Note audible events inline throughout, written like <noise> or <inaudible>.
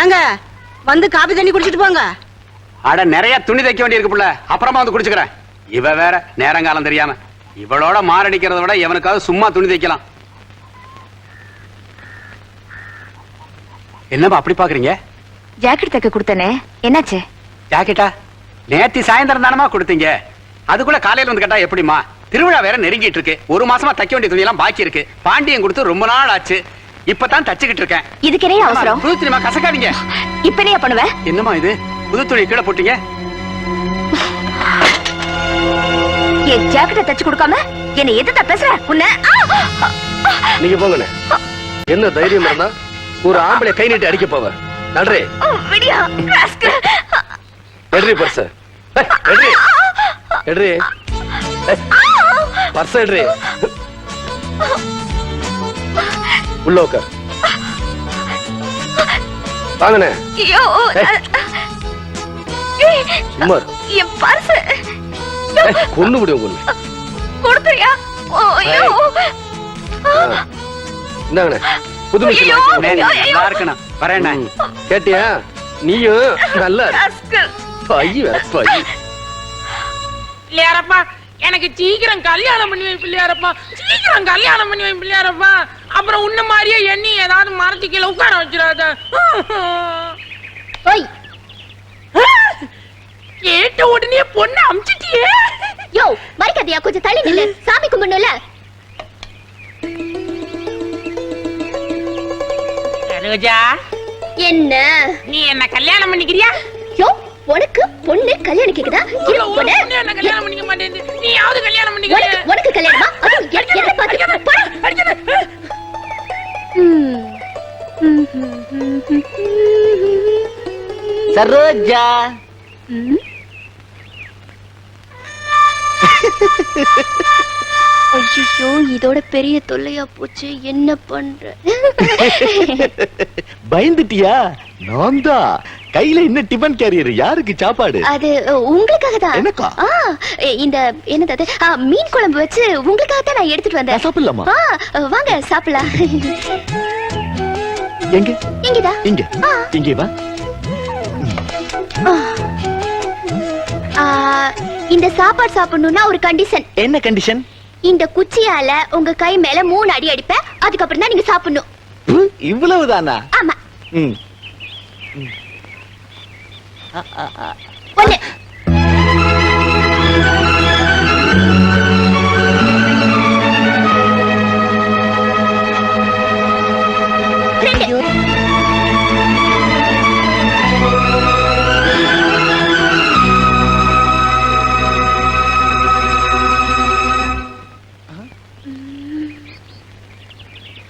ஏங்க வந்து காபி தண்ணி குடிச்சிட்டு போங்க. அட நிறைய துணி தைக்க வேண்டியிருக்கு புள்ள. அப்புறமா வந்து குடிச்சுக்கிறேன். இவ வேற நேரங்காலம் தெரியாம. இவளோட மாரடிக்கிறத விட எவனுக்காவது சும்மா துணி தைக்கலாம். என்னப்பா அப்படி பாக்குறீங்க? ஜாக்கெட் தைக்க கொடுத்தனே என்னாச்சு? ஜாக்கெட்டா? நேத்தி சாயந்தரம் தானமா கொடுத்தீங்க. அதுக்குள்ள காலையில வந்து கேட்டா எப்படிமா திருவிழா வேற நெருங்கிட்டு இருக்கு. ஒரு மாசமா தைக்க வேண்டிய துணி எல்லாம் பாக்கி இருக்கு. பாண்டியன் கொடுத்து ரொம்ப நாள் ஆச்சு. இப்பதான் தச்சுக்கிட்டு இருக்கேன். இதுக்கு என்ன அவசரம்? புது துணிமா கசக்காதீங்க. இப்ப என்ன பண்ணுவ? என்னம்மா இது? புது துணி கீழே போட்டீங்க. என் ஜாக்கெட்டை தச்சு கொடுக்காம என்ன எதுதான் பேசுற உன்ன! நீங்க போங்கண்ணே. என்ன தைரியம் இருந்தா ஒரு ஆம்பளை கை நீட்டி அடிக்க போவ. நன்றி. எடுறி பர்ச. எடுறி எடுறி பர்ச எடுறி உள்ள உட்கார். வாங்கண்ணே சும்மா. என் பர்ஸ் முடியும் கொன்னு கொடுத்துறியா? ஓ, ஐயோ. இந்தாங்கண்ணே. புது நல்லா இருக்கணும். கேட்டியா? நீயும் நல்லா இரு. ராஸ்கல். பை வேற பை. பிள்ளையாரப்பா எனக்கு சீக்கிரம் கல்யாணம் பண்ணி வை பிள்ளையாரப்பா. சீக்கிரம் கல்யாணம் பண்ணி வை பிள்ளையாரப்பா. அப்புறம் உன்ன மாதிரியே எண்ணி ஏதாவது மரத்து கீழே உட்கார வச்சிடாத. ஓய் கேட்ட உடனே பொண்ணு அமிச்சிட்டியே. யோ மறைக்காதியா? கொஞ்சம் தள்ளி நில்லு. சாமி கும்பிடணும்ல? ரோஜா என்ன? நீ என்ன கல்யாணம் பண்ணிக்கிறியா? உனக்கு பொண்ணு கல்யாணம் கேக்குதா? கல்யாணம் பண்ணிக்க மாட்டேன் கல்யாணம் உனக்கு கல்யாணமா? என்ன. சரோஜா. ஐயோ இதோட பெரிய தொல்லையா போச்சு. என்ன பண்ற? <laughs> பயந்துட்டியா? நான் தான் கையில என்ன டிபன் கேரியர் யாருக்கு சாப்பாடு? அது உங்களுக்காக தான் எனக்கா? இந்த என்னது மீன் குழம்பு வச்சு உங்களுக்காக தான் நான் எடுத்துட்டு வந்தேன். சாப்பிடலாமா? வாங்க சாப்பிடலாம். எங்க? இங்கதா? இங்க. ஆ. இங்கே வா. ஆ, இந்த சாப்பாடு சாப்பிடணும்னா ஒரு கண்டிஷன் என்ன கண்டிஷன் இந்த குச்சியால உங்க கை மேல மூணு அடி அடிப்பேன். அதுக்கப்புறம் தான் நீங்க சாப்பிடணும். இவ்வளவுதானா? ஆமா. ம். ஒண்ணு ரெண்டு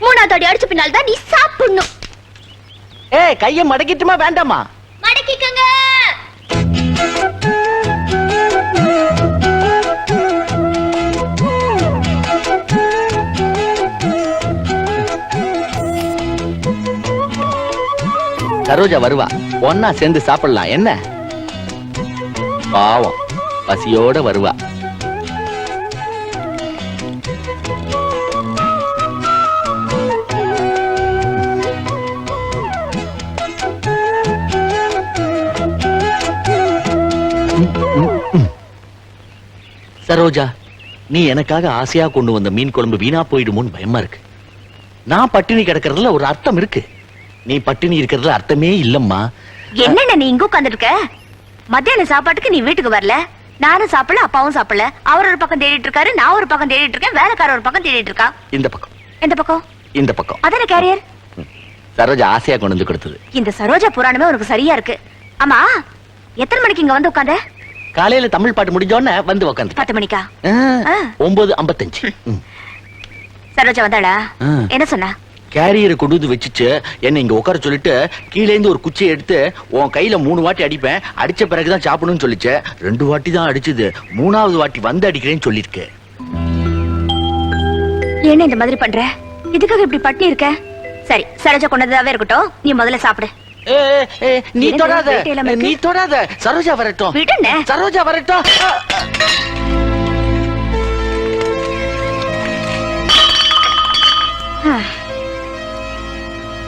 மூணாவது அடி அடிச்ச பின்னால் தான் நீ சாப்பிடணும் ஏய் கைய மடக்கிட்டுமா வேண்டாமா? மடக்கிக்கங்க. சரோஜா வருவா. ஒன்னா சேர்ந்து சாப்பிடலாம். என்ன? பாவம். பசியோட வருவா. சரோஜா நீ எனக்காக ஆசையா கொண்டு வந்த மீன் குழம்பு வீணா போயிடுமோன்னு பயமா இருக்கு. நான் பட்டினி கிடக்கிறதுல ஒரு அர்த்தம் இருக்கு. நீ பட்டினி இருக்கிறதுல அர்த்தமே இல்லம்மா. என்னென்ன நீ இங்க உட்கார்ந்து இருக்க மத்தியான சாப்பாட்டுக்கு நீ வீட்டுக்கு வரல. நானும் சாப்பிடல அப்பாவும் சாப்பிடல. அவர் ஒரு பக்கம் தேடிட்டு இருக்காரு நான் ஒரு பக்கம் தேடிட்டு இருக்கேன் வேலைக்கார ஒரு பக்கம் தேடிட்டு இருக்கா இந்த பக்கம். எந்த பக்கம்? இந்த பக்கம். அதான கேரியர் சரோஜா ஆசையா கொண்டு வந்து கொடுத்தது. இந்த சரோஜா புராணமே உனக்கு சரியா இருக்கு. ஆமா எத்தனை மணிக்கு இங்க வந்து உட்காந்த? காலையில தமிழ் பாட்டு முடிஞ்ச உடனே வந்து உக்காந்து பத்து மணிக்கா. ஒன்பது ஐம்பத்தஞ்சு. சரோஜா வந்தாளா. என்ன சொன்னா? கேரியரை கொண்டு வந்து வச்சுச்சு என்னை இங்க உட்கார சொல்லிட்டு கீழே இருந்து ஒரு குச்சியை எடுத்து உன் கையில மூணு வாட்டி அடிப்பேன் அடிச்ச பிறகுதான் சாப்பிடணும்னு சொல்லிச்சு. ரெண்டு வாட்டி தான் அடிச்சது மூணாவது வாட்டி வந்து அடிக்கிறேன்னு சொல்லிருக்கு என்ன இந்த மாதிரி பண்ற? இதுக்காக இப்படி பட்டி இருக்க? சரி சரோஜா கொண்டதாவே இருக்கட்டும். நீ முதல்ல சாப்பிடு. நீ தொடாத? நீ தொடாத. சரோஜா வரட்டும். சரோஜா வரட்டும்.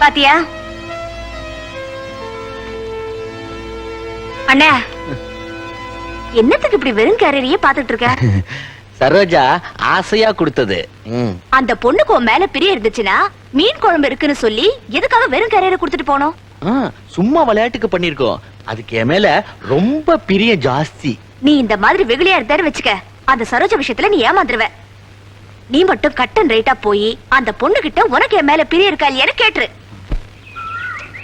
பாத்தியா? அண்ணே. என்னத்துக்கு இப்படி வெறும் கேரியரையே பாத்துட்டு இருக்க <laughs> சரோஜா ஆசையா கொடுத்தது. ம். அந்த பொண்ணுக்கு உன் மேல பிரிய இருந்துச்சுன்னா மீன் குழம்பு இருக்குன்னு சொல்லி எதுக்காக வெறும் கேரியரை கொடுத்துட்டு போனோம்? சும்மா விளையாட்டுக்கு பண்ணிருக்கோம் அதுக்கு என் மேல ரொம்ப பிரிய ஜாஸ்தி. நீ இந்த மாதிரி வெகுளியா இருந்தாரு வச்சுக்க. அந்த சரோஜா விஷயத்துல நீ ஏமாந்துருவ. நீ மட்டும் கட்டன் ரைட்டா போய் அந்த பொண்ணு கிட்ட உனக்கு என் மேல பிரிய இருக்கா இல்லையான்னு கேட்டுரு.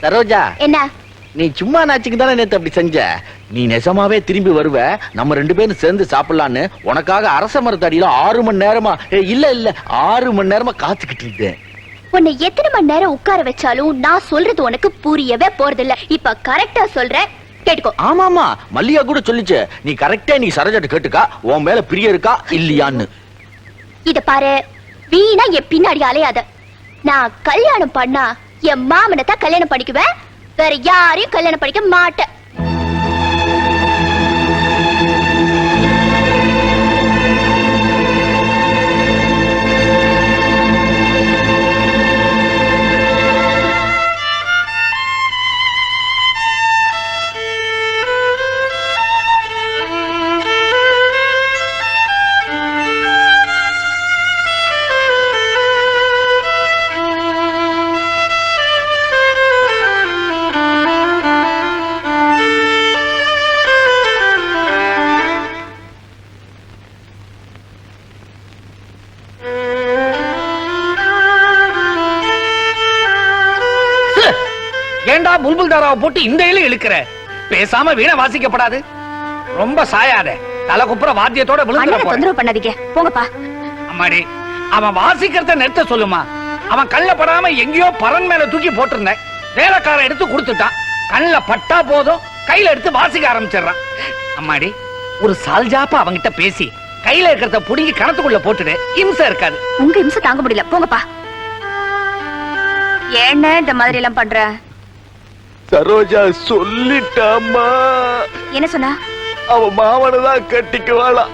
சரோஜா என்ன? நீ சும்மா நாச்சுக்கு தானே நேத்து அப்படி செஞ்ச? நீ நெசமாவே திரும்பி வருவ? நம்ம ரெண்டு பேரும் சேர்ந்து சாப்பிடலான்னு உனக்காக அரச மரத்தடியில ஆறு மணி நேரமா இல்ல இல்ல ஆறு மணி நேரமா காத்துக்கிட்டு இருந்தேன். உன்னை எத்தனை மணி நேரம் உட்கார வச்சாலும் நான் சொல்றது உனக்கு புரியவே போறதில்ல. இப்ப கரெக்டா சொல்றேன். கேட்டுக்கோ. ஆமாமா மல்லிகா கூட சொல்லிச்சு. நீ கரெக்டா நீ சரோஜாட்ட கேட்டுக்கா உன் மேல பிரிய இருக்கா இல்லையான்னு. இத பாரு வீணா என் பின்னாடி அலையாத. நான் கல்யாணம் பண்ணா என் மாமனை தான் கல்யாணம் பண்ணிக்குவேன். வேற யாரையும் கல்யாணம் பண்ணிக்க மாட்டேன். ஏண்டா புல்புல் தாராவை போட்டு இந்த இலையும் இழுக்கிற. பேசாம வீணை வாசிக்கப்படாது. ரொம்ப சாயாத. தலை குப்புற வாத்தியத்தோட போற தொந்தரவு பண்ணாதீங்க. போங்கப்பா. அம்மாடி அவன் வாசிக்கிறத நிறுத்த சொல்லுமா. அவன் கண்ணில் படாம எங்கேயோ பரன் மேல தூக்கி போட்டிருந்தேன். வேலைக்காரன் எடுத்து கொடுத்துட்டான். கண்ணில் பட்டா போதும். கையில எடுத்து வாசிக்க ஆரம்பிச்சிடுறான். அம்மாடி ஒரு சால்ஜாப்பா அவங்கிட்ட பேசி கையில இருக்கிறத புடுங்கி கணத்துக்குள்ள போட்டுடு. இம்சை இருக்காது. உங்க இம்சை தாங்க முடியல. போங்கப்பா. ஏன்ன இந்த மாதிரி எல்லாம் பண்ற? சரோஜா சொல்லிட்டாமா என்ன சொன்னா? அவ மாவனதான் கட்டிக்குவாளா.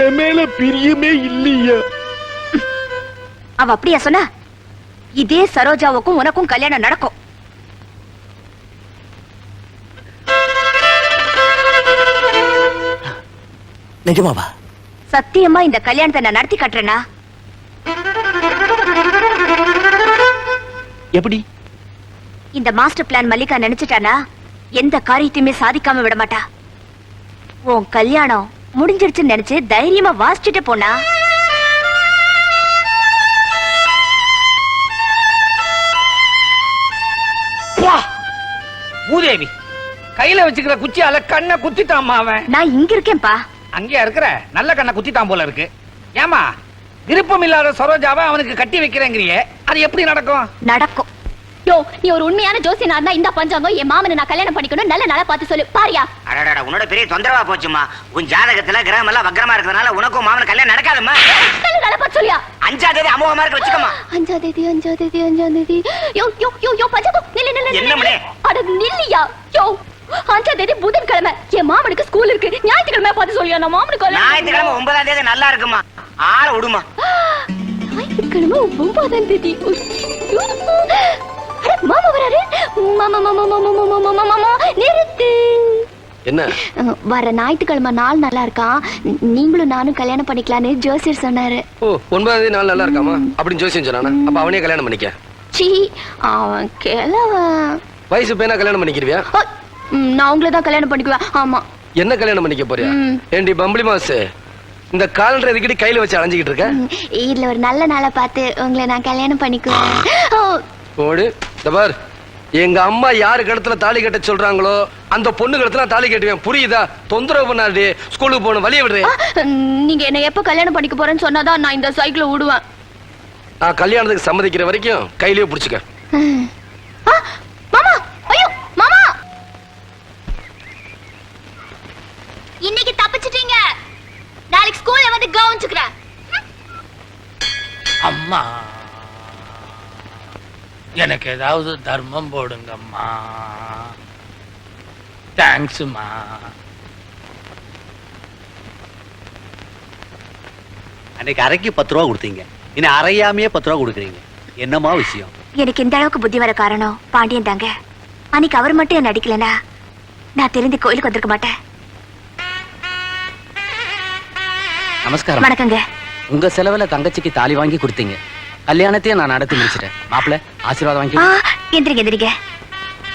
என் மேல பிரியமே இல்லையா. அவ அப்படியா சொன்னா? இதே சரோஜாவுக்கும் உனக்கும் கல்யாணம் நடக்கும். நிஜமாவா? சத்தியமா இந்த கல்யாணத்தை நான் நடத்தி காட்டுறேனா? எப்படி? இந்த மாஸ்டர் பிளான் மல்லிகா நினைச்சிட்டானா? எந்த காரியத்தையுமே சாதிக்காம விட மாட்டா உன் கல்யாணம் முடிஞ்சிருச்சுன்னு நினைச்சு தைரியமா வாசிச்சுட்டு போனா. வா! மூதேவி கையில வச்சுக்கிற குச்சியால கண்ணை குத்திட்டாமா அவன். நான் இங்க இருக்கேன்பா அங்கேயா இருக்கிற? நல்ல கண்ணை குத்திட்டான் போல இருக்கு. ஏமா விருப்பம் இல்லாத சரோஜாவை அவனுக்கு கட்டி வைக்கிறேங்கிறியே. அது எப்படி நடக்கும்? நடக்கும். யோ நீ ஒரு உண்மையான ஜோசியனா இருந்தா இந்த பஞ்சாங்கம் என் மாமனை நான் கல்யாணம் பண்ணிக்கணும் நல்ல நாளா பார்த்து சொல்லு பாரியா அடடா உன்னோட பெரிய தொந்தரவா போச்சுமா உன் ஜாதகத்துல கிரகம் எல்லாம் வக்கரமா இருக்கிறதுனால உனக்கும் மாமன் கல்யாணம் நடக்காதும்மா நல்ல நாளா பார்த்து சொல்லியா அஞ்சாம் தேதி அமோகமா இருக்க வச்சுக்கோமா அஞ்சாம் தேதி அஞ்சாம் தேதி அஞ்சாம் தேதி யோ யோ யோ யோ பஞ்சாங்கம் நில்லு நில்லு என்ன மணி? அட நில்லியா யோ அஞ்சாம் தேதி புதன்கிழமை என் மாமனுக்கு ஸ்கூல் இருக்கு ஞாயிற்றுக்கிழமை பார்த்து சொல்லியா நான் மாமனுக்கு கல்யாணம் ஞாயிற்றுக்கிழமை ஒன்பதாம் தேதி நல்லா இருக்குமா ஆள விடுமா ஞாயிற்றுக்கிழமை ஒன்பதாம் தேதி மாமா வராரு மாமா மாமா மாமா மாமா மாமா மாமா நிறுத்து என்ன வர ஞாயிற்றுக்கிழமை நாள் நல்லா இருக்கான் ந- நீங்களும் நானும் கல்யாணம் பண்ணிக்கலான்னு ஜோசியர் சொன்னாரு ஓ ஒன்பதாம் தேதி நாள் நல்லா இருக்காமா அப்படின்னு ஜோசியம் சொன்னானா அப்ப அவனே கல்யாணம் பண்ணிக்க சீ அவன் கிழவன் வயசு பையனா கல்யாணம் பண்ணிக்கிறியா நான் உங்களை தான் கல்யாணம் பண்ணிக்குவேன் ஆமா என்ன கல்யாணம் பண்ணிக்க போறியா. ஏண்டி பம்பளி மாசு இந்த காலண்டர் எதுக்கடி கையில வச்சு அலைஞ்சிக்கிட்டு இருக்க இதுல ஒரு நல்ல நாளை பார்த்து உங்களை நான் கல்யாணம் பண்ணிக்குவேன் ஓடு இந்த பார் எங்க அம்மா யாரு கழுத்துல தாலி கட்ட சொல்றாங்களோ அந்த பொண்ணு கழுத்துல தாலி கட்டுவேன். புரியுதா? தொந்தரவு பண்ணாடி ஸ்கூலுக்கு போகணும் வழிய விடுறேன் நீங்க என்ன எப்ப கல்யாணம் பண்ணிக்க போறேன்னு சொன்னாதான் நான் இந்த சைக்கிளை விடுவேன் நான் கல்யாணத்துக்கு சம்மதிக்கிற வரைக்கும் கையிலேயே பிடிச்சிக்க. எனக்கு ஏதாவது தர்மம் போடுங்கம்மா. தேங்க்ஸ்மா அன்னைக்கு அரைக்கு பத்து ரூபா கொடுத்தீங்க. இன்னும் அரையாமையே பத்து ரூபா கொடுக்குறீங்க. என்னமா விஷயம்? எனக்கு இந்த அளவுக்கு புத்தி வர காரணம் பாண்டியன் தாங்க. அன்னைக்கு அவர் மட்டும் என்ன அடிக்கலனா நான் தெரிந்து கோயிலுக்கு வந்திருக்க மாட்டேன். நமஸ்காரம். வணக்கங்க. உங்க செலவுல தங்கச்சிக்கு தாலி வாங்கி கொடுத்தீங்க. கல்யாணத்தையும் நான் நடத்தி முடிச்சிட்டேன். மாப்பிள்ள ஆசீர்வாதம் வாங்கி எந்திரிங்க எந்திரிங்க.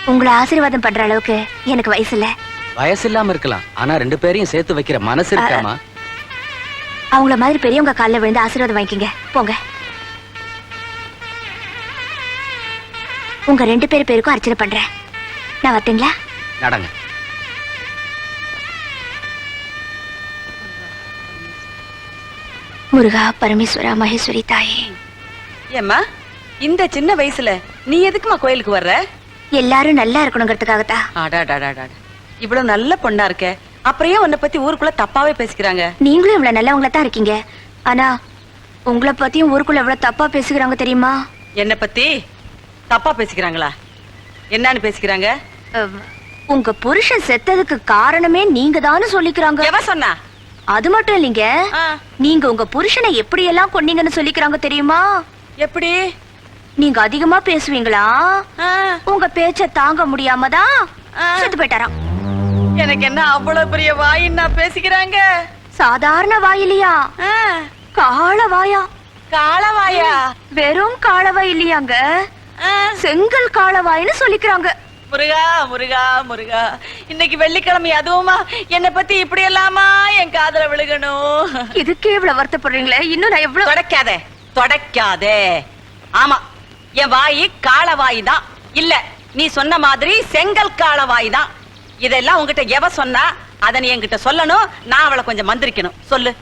உங்களை ஆசீர்வாதம் பண்ற அளவுக்கு எனக்கு வயசு இல்ல. வயசு இல்லாம இருக்கலாம். ஆனா ரெண்டு பேரையும் சேர்த்து வைக்கிற மனசு இருக்காமா? அவங்கள மாதிரி பெரியவங்க காலில் விழுந்து ஆசீர்வாதம் வாங்கிக்கங்க. போங்க. உங்க ரெண்டு பேர் பேருக்கும் அர்ச்சனை பண்றேன். நான் வரட்டுங்களா? நடங்க. முருகா பரமேஸ்வரா மகேஸ்வரி தாயே. ஏம்மா இந்த சின்ன வயசுல நீ எதுக்குமா கோயிலுக்கு வர்ற? எல்லாரும் நல்லா இருக்கணுங்கிறதுக்காகத்தான் அடாடாடாடா இவ்வளவு நல்ல பொண்ணா இருக்க. அப்புறம் ஏன் உன்னை பத்தி ஊருக்குள்ள தப்பாவே பேசிக்கிறாங்க? நீங்களும் இவ்வளவு நல்லவங்களா தான் இருக்கீங்க. ஆனா உங்களை பத்தியும் ஊருக்குள்ள எவ்வளவு தப்பா பேசுகிறாங்க தெரியுமா? என்ன பத்தி தப்பா பேசிக்கிறாங்களா? என்னன்னு பேசிக்கிறாங்க? அஹ், உங்க புருஷன் செத்ததுக்கு காரணமே நீங்க தானு சொல்லிக்கிறாங்க. எவ சொன்னா? அது மட்டும் இல்லைங்க. ஆ, நீங்க உங்க புருஷனை எப்படி எல்லாம் கொன்னீங்கன்னு சொல்லிக்கிறாங்க தெரியுமா? எப்படி? நீங்க அதிகமா பேசுவீங்களா? உங்க பேச்ச தாங்க முடியாம தான் ஆ. செத்து போயிட்டாராம். எனக்கு என்ன அவ்வளவு பெரிய வாயின்னா பேசிக்கிறாங்க? சாதாரண வாயிலையா? காள வாயா? காளவாயா வெறும் காளவாய் இல்லையாங்க? செங்கல் காளவாய்னு சொல்லிக்கிறாங்க. முருகா முருகா முருகா. இன்னைக்கு வெள்ளிக்கிழமை அதுவுமா? என்னை பத்தி இப்படி எல்லாமா என் காதுல விழுகணும்? இதுக்கே இவ்வளவு வருத்தப்படுறீங்களே? இன்னும் நான் எவ்வளவு தொடக்காதே. தொடக்காதே. ஆமா என் வாய் காலவாய் தான். இல்ல நீ சொன்ன மாதிரி செங்கல் காளவாய் தான். இதெல்லாம் உங்ககிட்ட எவ சொன்னா அத நீ என்கிட்ட சொல்லணும். நான் அவளை கொஞ்சம் மந்திரிக்கணும். சொல்லு.